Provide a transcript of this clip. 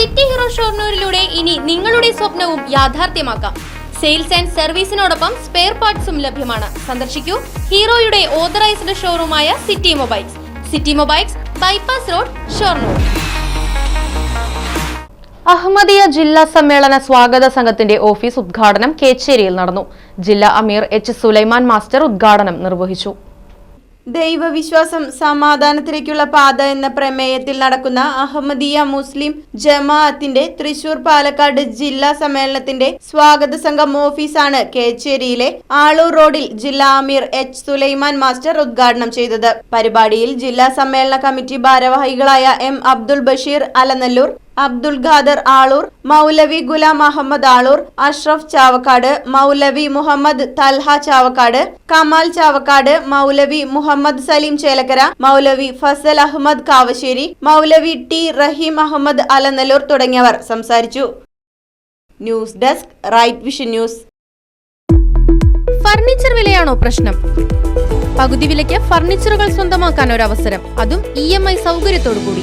City hero ഷോർണൂരിലൂടെ ഇനി നിങ്ങളുടെ സ്വപ്നവും യാഥാർത്ഥ്യമാക്കാം. സെയിൽസ് ആൻഡ് സർവീസിനോടൊപ്പം സ്പെയർ പാർട്സും ലഭ്യമാണ്. സന്ദർശിക്കൂ ഹീറോയുടെ authorised ഷോറൂമായ city mobiles. City mobiles bypass road Shoranur. Ahmadiyya ജില്ലാ സമ്മേളന സ്വാഗത സംഘത്തിന്റെ ഓഫീസ് ഉദ്ഘാടനം കേച്ചേരിയിൽ നടന്നു. ജില്ലാ അമീർ എച്ച് സുലൈമാൻ മാസ്റ്റർ ഉദ്ഘാടനം നിർവഹിച്ചു. ദൈവവിശ്വാസം സമാധാനത്തിലേക്കുള്ള പാത എന്ന പ്രമേയത്തിൽ നടക്കുന്ന അഹമ്മദിയ മുസ്ലിം ജമാഅത്തിന്റെ തൃശൂർ പാലക്കാട് ജില്ലാ സമ്മേളനത്തിന്റെ സ്വാഗത സംഘം ഓഫീസാണ് കേച്ചേരിയിലെ ആളൂർ റോഡിൽ ജില്ലാ അമീർ എച്ച് സുലൈമാൻ മാസ്റ്റർ ഉദ്ഘാടനം ചെയ്തത്. പരിപാടിയിൽ ജില്ലാ സമ്മേളന കമ്മിറ്റി ഭാരവാഹികളായ എം അബ്ദുൾ ബഷീർ അലനല്ലൂർ അബ്ദുൾ ഖാദർ ആളൂർ മൗലവി ഗുലാം അഹമ്മദ് ആളൂർ അഷ്റഫ് ചാവക്കാട് മൗലവി മുഹമ്മദ് തൽഹ ചാവക്കാട് കമാൽ ചാവക്കാട് മൗലവി മുഹമ്മദ് സലീം ചേലക്കര മൗലവി ഫസൽ അഹമ്മദ് കാവശ്ശേരി മൗലവി ടി റഹീം അഹമ്മദ് അലനല്ലൂർ തുടങ്ങിയവർ സംസാരിച്ചു. News desk right vision news. Furniture വിലയാണോ പ്രശ്നം? പകുതി വിലയ്ക്ക് ഫർണിച്ചറുകൾ സ്വന്തമാക്കാൻ ഒരു അവസരം അതും ഇ എം ഐ സൗകര്യത്തോടു കൂടി